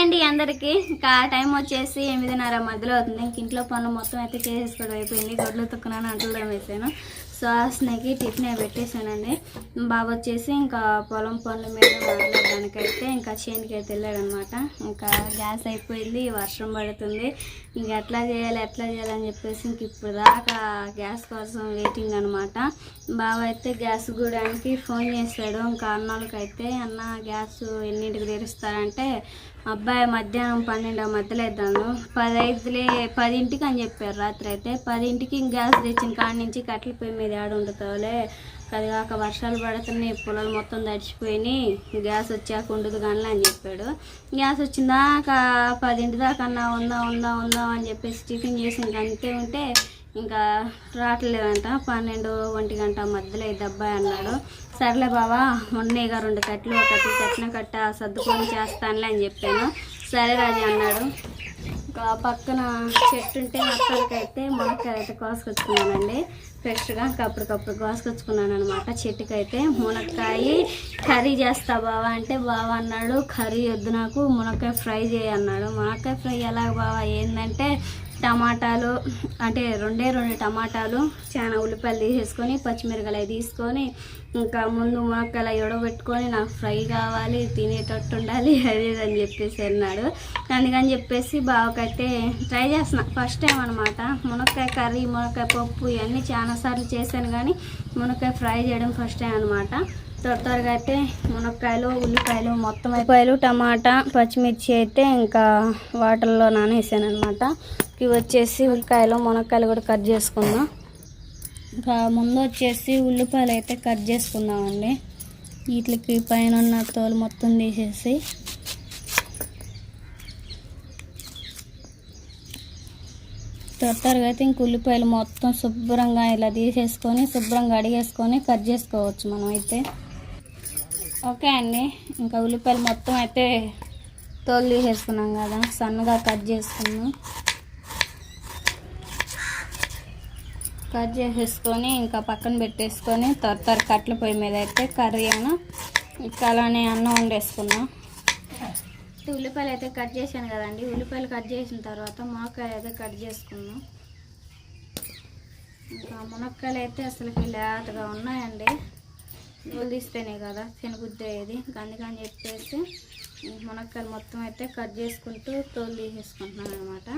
అండి అందరికి. ఇంకా టైం వచ్చేసి ఎనిమిదిన్నర మధ్యలో అవుతుంది. ఇంక ఇంట్లో పనులు మొత్తం అయితే చేసేసుకోవడం అయిపోయింది. గొడ్లు తొక్కున్నాను అంటలు వేసాను సో ఆ స్నేకి టిఫిన్ అయి పెట్టేశానండి. బాబు వచ్చేసి ఇంకా పొలం పనుల మీద మాట్లాడడానికైతే ఇంకా చేనుకి అయితే వెళ్ళాడనమాట. ఇంకా గ్యాస్ అయిపోయింది వర్షం పడుతుంది. ఇంక ఎట్లా చేయాలి ఎట్లా చేయాలని చెప్పేసి ఇంక ఇప్పుడు దాకా గ్యాస్ కోసం వెయిటింగ్ అనమాట. బావ అయితే గ్యాస్ గూడానికి ఫోన్ చేశాడు. ఇంకా అన్నోళ్ళకైతే అయితే అన్న గ్యాస్ ఎన్నింటికి తెరుస్తారంటే అబ్బాయి మధ్యాహ్నం పన్నెండు మధ్యలో పది ఐదులే పదింటికి అని చెప్పారు రాత్రి అయితే. పదింటికి గ్యాస్ తెచ్చిన కాడి నుంచి కట్టెల పొయ్యి మీద ఆడ ఉండతావులే అది కాక వర్షాలు పడుతున్నాయి పొలాలు మొత్తం తడిచిపోయినాయి. గ్యాస్ వచ్చాక ఉండదు కానీ అని చెప్పాడు. గ్యాస్ వచ్చిందాక పదింటి దాకా అన్నా ఉందా ఉందా ఉందా అని చెప్పేసి టిఫిన్ చేసి ఇంక అంతే ఉంటే ఇంకా రావట్లేదంట. పన్నెండు ఒంటి గంట మధ్యలో ఈ అబ్బాయి అన్నాడు. సర్లే బావా ఉన్నేగా రెండు కట్టలు ఒక కట్టెలు కట్టిన కట్ట సర్దుకొని చేస్తానులే అని చెప్పాను. సరే రాజు అన్నాడు. ఇంకా పక్కన చెట్టు ఉంటే అక్కడికైతే మునక్కాయలైతే కోసుకొచ్చుకున్నానండి. ఫ్రెష్గా అప్పటికప్పుడు కోసుకొచ్చుకున్నాను అనమాట చెట్టుకైతే మునక్కాయ కర్రీ చేస్తా బావా అంటే బావా అన్నాడు. కర్రీ వద్దు నాకు మునక్కాయ ఫ్రై చేయన్నాడు మునక్కాయ ఫ్రై ఎలా బావా? ఏంటంటే టమాటాలు అంటే రెండే రెండు టమాటాలు చాలా ఉల్లిపాయలు తీసేసుకొని పచ్చిమిరకాయలు తీసుకొని ఇంకా ముందు మునక్కాయలు ఎడబెట్టుకొని నాకు ఫ్రై కావాలి తినేటట్టు ఉండాలి అది అని చెప్పేసి అన్నాడు. అందుకని చెప్పేసి బావకైతే ట్రై చేస్తున్నా. ఫస్ట్ టైం అనమాట మునక్కాయ కర్రీ మునక్కాయ పప్పు ఇవన్నీ చాలాసార్లు చేశాను కానీ మునక్కాయ ఫ్రై చేయడం ఫస్ట్ టైం అనమాట త్వర త్వరగా అయితే మునక్కాయలు ఉల్లిపాయలు మొత్తం ఉల్లిపాయలు టమాటా పచ్చిమిర్చి అయితే ఇంకా వాటర్లో నానేసాను అనమాట ఇవి వచ్చేసి ఉల్లికాయలు మునక్కాయలు కూడా కట్ చేసుకుందాం. ఇంకా ముందు వచ్చేసి ఉల్లిపాయలు అయితే కట్ చేసుకుందామండి. వీటికి పైన ఉన్న తోలు మొత్తం తీసేసి. త్వర అయితే ఇంక ఉల్లిపాయలు మొత్తం శుభ్రంగా ఇలా తీసేసుకొని శుభ్రంగా అడిగేసుకొని కట్ చేసుకోవచ్చు మనం అయితే ఓకే అండి. ఇంకా ఉల్లిపాయలు మొత్తం అయితే తోలు తీసేసుకున్నాం కదా. సన్నగా కట్ చేసుకున్నాం కట్ చేసేసుకొని ఇంకా పక్కన పెట్టేసుకొని త్వర త్వర కట్ల పొయ్యి మీద అయితే కర్రీ అను ఇంకా అలానే అన్నం వండేసుకున్నాం. ఉల్లిపాయలు అయితే కట్ చేశాను కదండి. ఉల్లిపాయలు కట్ చేసిన తర్వాత మునక్కాయలు అయితే కట్ చేసుకున్నాం. ఇంకా మునక్కాయలు అయితే అసలుకి లేతగా ఉన్నాయండి. తీస్తేనే కదా తినబుద్ధి ఇంకా అందుకని చెప్పేసి మునక్కాయలు మొత్తం అయితే కట్ చేసుకుంటూ తోలు తీసేసుకుంటున్నాను అనమాట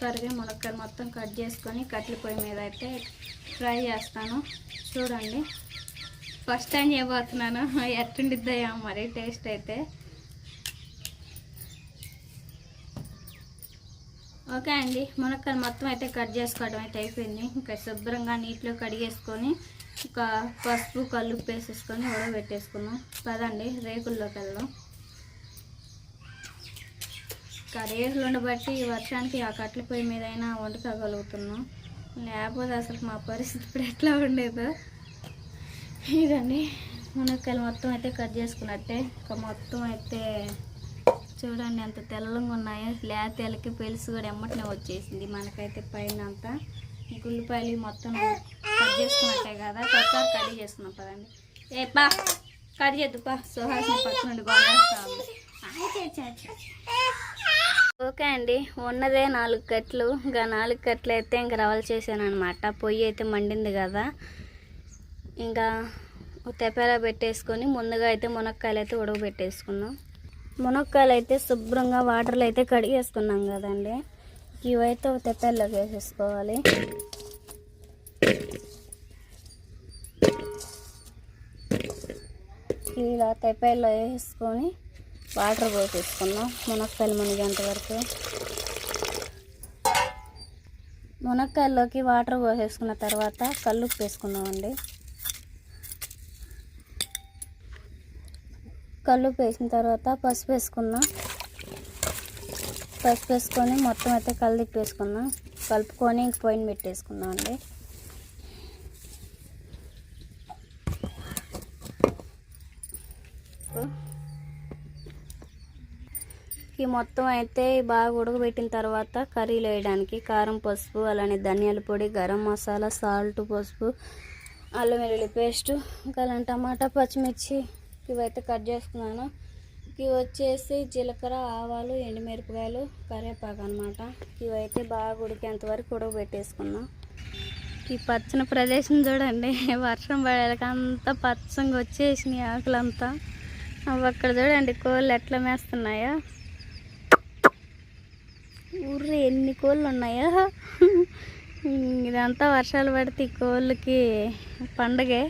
త్వరగా మునక్కాయలు మొత్తం కట్ చేసుకొని కట్టెల పొయ్యి మీద అయితే ఫ్రై చేస్తాను. చూడండి. ఫస్ట్ టైం చేయబోతున్నాను. ఎట్టుండిద్దయా మరి టేస్ట్ అయితే. ఓకే అండి. మునక్కాయలు మొత్తం అయితే కట్ చేసుకోవడం అయితే అయిపోయింది. ఇంకా శుభ్రంగా నీటిలో కడిగేసుకొని ఒక పసుపు కల్లుప్పు వేసేసుకొని ఉడబెట్టేసుకున్నాం పదండి రేకుల్లోకి వెళ్దాం. ఇంకా ఉండబట్టి ఈ వర్షానికి ఆ కట్టెల పొయ్యి మీద అయినా వండుకోగలుగుతున్నాం. లేకపోతే అసలు మా పరిస్థితి ఇప్పుడు ఎట్లా ఉండేదో. ఇదండి. మునక్కాయలు మొత్తం అయితే కట్ చేసుకున్నట్టే. ఇంకా మొత్తం అయితే చూడండి ఎంత తెల్లగా ఉన్నాయో. లేతలకి పెలుసు కూడా ఎమ్మటనే వచ్చేసింది మనకైతే పైన అంతా. గుల్లిపాయలు మొత్తం కట్ చేసుకున్నట్టే కదా. కొత్త కట్ చేసుకున్నాం పదండి. ఏ పా. కట్ చేద్దు పా. సుహాసిని పక్క నుండి బాగా ఓకే అండి. ఉన్నదే నాలుగు కట్లు. ఇంకా నాలుగు కట్లు అయితే ఇంకా రవలు చేశాను అనమాట పొయ్యి అయితే మండింది కదా. ఇంకా తెప్పేలా పెట్టేసుకొని ముందుగా అయితే మునక్కాయలు అయితే ఉడకబెట్టేసుకున్నాం మునక్కాయలు అయితే శుభ్రంగా వాటర్లో అయితే కడిగేసుకున్నాం కదండి. ఇవైతే ఒక తెప్పల్లోకి వేసేసుకోవాలి. ఇలా తెప్పల్లో వేసుకొని వాటర్ పోసేసుకున్నాం మునక్కాయలు మునిగేంత వరకు. మునక్కాయల్లోకి వాటర్ పోసేసుకున్న తర్వాత కల్లుప్పు వేసుకున్నామండి కల్లుప్పు వేసిన తర్వాత పసుపు వేసుకున్నాం. పసుపు వేసుకొని మొత్తం అయితే కలిపి వేసుకున్నాం కలుపుకొని ఇంక పొయ్యిని పెట్టేసుకున్నాం అండి మొత్తం అయితే బాగా ఉడకబెట్టిన తర్వాత కర్రీలు వేయడానికి కారం పసుపు అలానే ధనియాల పొడి గరం మసాలా సాల్ట్ పసుపు అల్లం వెల్లుల్లి పేస్టు ఇంకా అలాంటి టమాటా పచ్చిమిర్చి ఇవైతే కట్ చేసుకున్నాను. ఇవి వచ్చేసి జీలకర్ర ఆవాలు ఎండుమిరపకాయలు కరివేపాకు అనమాట ఇవైతే బాగా ఉడికేంత వరకు ఉడకబెట్టేసుకున్నాం. ఈ పచ్చని ప్రదేశం చూడండి వర్షం పడేలాక అంతా పచ్చంగా వచ్చేసినాయి ఆకులంతా. అవి అక్కడ చూడండి కోళ్ళు ఎట్లా మేస్తున్నాయో. ఊర్రి ఎన్ని కోళ్ళు ఉన్నాయో ఇదంతా వర్షాలు పడితే ఈ కోళ్ళకి పండగే.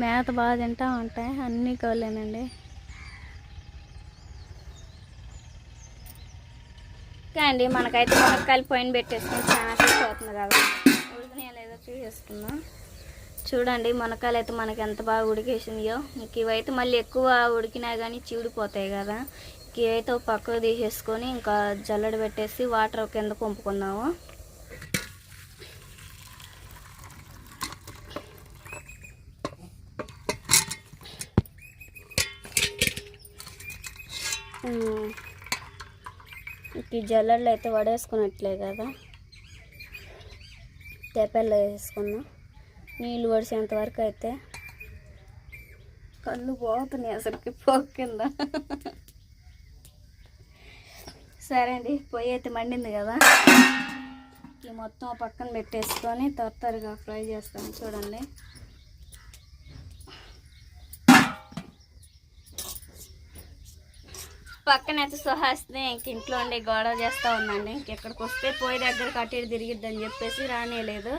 మేత బాగా తింటా ఉంటాయి అన్ని కోళ్ళేనండి. అండి మనకైతే మునక్కాయలు పైన పెట్టేసుకుని చాలా సేపు అవుతుంది కదా. ఉడికినాయో లేదో చూసేసుకుందాం. చూడండి మునక్కాయలు అయితే మనకి ఎంత బాగా ఉడికేసిందో ఇంక ఇవైతే మళ్ళీ ఎక్కువ ఉడికినా కానీ చీడిపోతాయి కదా. ఇవైతే పక్కకు తీసేసుకొని ఇంకా జల్లెడ పెట్టేసి వాటర్ కింద పంపుకుందాము ఈ జల్లడలు అయితే వడేసుకున్నట్లే కదా. తెప్పల్లో వేసుకుందాం. నీళ్ళు వడిసేంత వరకు అయితే. కళ్ళు పోతున్నాయి అసలుకి పోకిందా కింద. సరే అండి పొయ్యి అయితే మండింది కదా. ఈ మొత్తం ఆ పక్కన పెట్టేసుకొని తొరతరగా ఫ్రై చేస్తాను చూడండి. పక్కనైతే సుహాస్ని ఇంక ఇంట్లో ఉండి గొడవ చేస్తూ ఉందండి. ఇంకెక్కడికి వస్తే పోయి దగ్గర కట్టేది తిరిగిద్దని చెప్పేసి రానియలేదు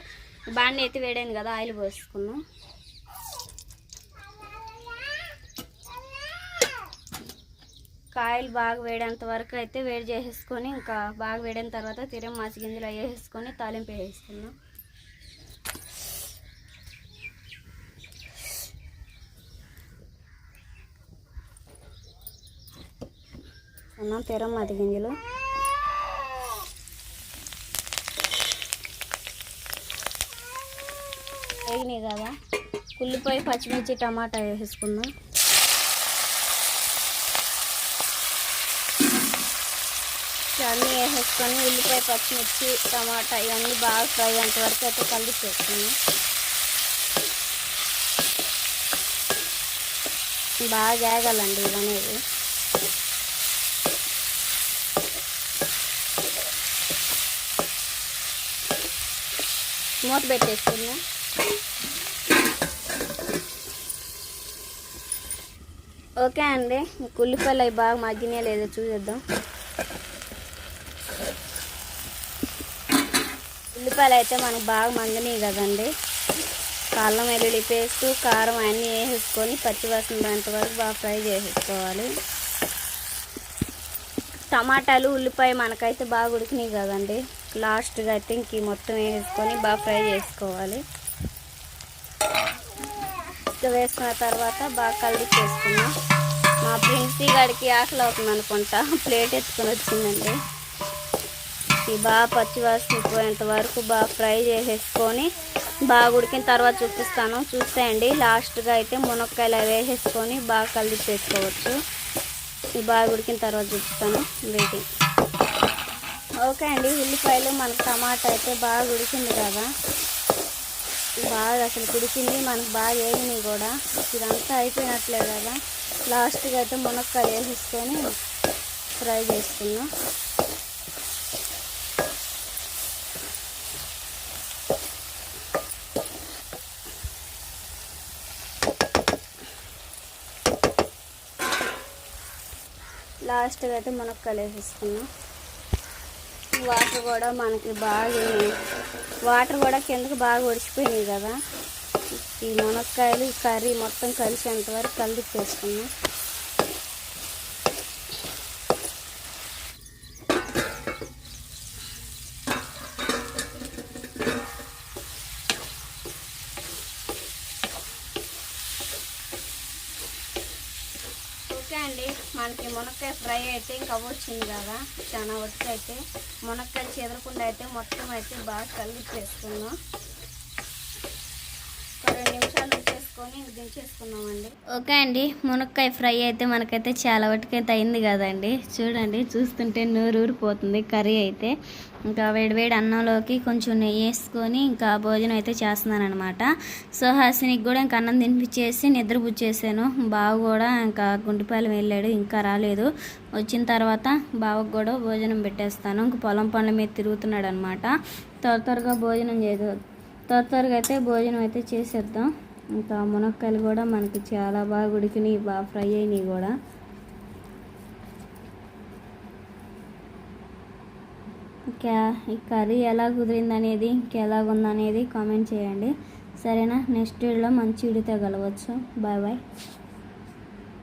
బాండి అయితే వేడాను కదా ఆయిల్ పోసుకున్నాం. కాయలు బాగా వేడేంత వరకు అయితే వేడి చేసేసుకొని ఇంకా బాగా వేడిన తర్వాత తిరిగి మాసి గింజలు వేసేసుకొని తాలింపు వేసేసుకున్నాం అన్నం తిరం మతి గింజలు. వేగినాయి కదా. ఉల్లిపాయ పచ్చిమిర్చి టమాటా వేసేసుకుందాం. అన్నీ వేసేసుకొని ఉల్లిపాయ పచ్చిమిర్చి టమాటా ఇవన్నీ బాగా ఫ్రై అయ్యేంత వరకు అయితే కలిపి చేసుకున్నాం బాగా వేగాలండి ఇవనేది మూత పెట్టేసుకుందాం. ఓకే అండి ఉల్లిపాయలు అవి బాగా మగ్గినాయో లేదో చూసేద్దాం. ఉల్లిపాయలు అయితే మనకు బాగా మంగినాయి కదండి. కాళ్ళం వెల్లుల్లి పేస్ట్ కారం అన్నీ వేసేసుకొని పచ్చివాసన పోయేంత వరకు బాగా ఫ్రై చేసేసుకోవాలి. టమాటాలు ఉల్లిపాయ మనకైతే బాగా ఉడికినాయి కదండి. లాస్ట్గా అయితే ఇంక మొత్తం వేసుకొని బాగా ఫ్రై చేసుకోవాలి. వేసుకున్న తర్వాత బాగా కలిపి చేసుకున్నాం మా ప్రిన్సీ గడికి ఆకలి అవుతుంది అనుకుంటా ప్లేట్ ఎత్తుకొని వచ్చిందండి. ఈ బాగా పచ్చివాసన పోయేంత వరకు బాగా ఫ్రై చేసేసుకొని బాగా ఉడికిన తర్వాత చూపిస్తాను. చూసేయండి. లాస్ట్గా అయితే మునక్కాయలు అవి వేసేసుకొని బాగా కలిపి చేసుకోవచ్చు బాగా ఉడికిన తర్వాత చూపిస్తాను. వెయిటింగ్ ఓకే అండి. ఉల్లిపాయలు మనకు టమాటా అయితే బాగా ఉడికింది కదా. బాగా అసలు ఉడికింది. మనకు బాగా వేగినాయి కూడా. ఇదంతా అయిపోయినట్లే కదా. లాస్ట్గా అయితే మునక్కాయ వేసేసుకొని ఫ్రై చేసుకున్నాం లాస్ట్గా అయితే మునక్కాయలు వేసేసుకున్నాం వాటర్ కూడా మనకి బాగా వాటర్ కూడా కిందకి బాగా ఒడిచిపోయినాయి కదా. ఈ మునక్కాయలు ఈ కర్రీ మొత్తం కలిసేంతవరకు కలిపి వేసుకున్నాం ఓకే అండి మనకి మునక్కాయ ఫ్రై అయితే ఇంకా వచ్చింది కదా. చాలా వచ్చి అయితే మునక్కాయ చెదరకుండా అయితే మొత్తం అయితే బాగా కలిపి వేసుకున్నాం ఒక రెండు నిమిషాలు ఉంచేసుకొని ఇంక దించేసుకున్నామండి ఓకే అండి మునక్కాయ ఫ్రై అయితే మనకైతే చాలా వరకైతే అయింది కదండి. చూడండి చూస్తుంటే నూరు ఊరిపోతుంది కర్రీ అయితే. ఇంకా వేడివేడి అన్నంలోకి కొంచెం నెయ్యి వేసుకొని ఇంకా భోజనం అయితే చేస్తున్నాను అనమాట సో హాసినికి కూడా ఇంకా అన్నం తినిపించేసి నిద్ర పుచ్చేసాను బావ కూడా ఇంకా గుంటిపాలెం వెళ్ళాడు ఇంకా రాలేదు. వచ్చిన తర్వాత బావకు కూడా భోజనం పెట్టేస్తాను. ఇంక పొలం పనుల మీద తిరుగుతున్నాడు అనమాట త్వర త్వరగా భోజనం చేద్దాం. త్వర త్వరగా అయితే భోజనం అయితే చేసేద్దాం. ఇంకా మునక్కాయలు కూడా మనకి చాలా బాగా ఉడికినాయి బాగా ఫ్రై అయినాయి కూడా. ఇంకా ఈ కర్రీ ఎలా కుదిరింది అనేది ఇంకెలాగుందనేది కామెంట్ చేయండి. సరేనా? నెక్స్ట్ వీడియోలో మంచి వీడియోతో కలవచ్చు. Bye bye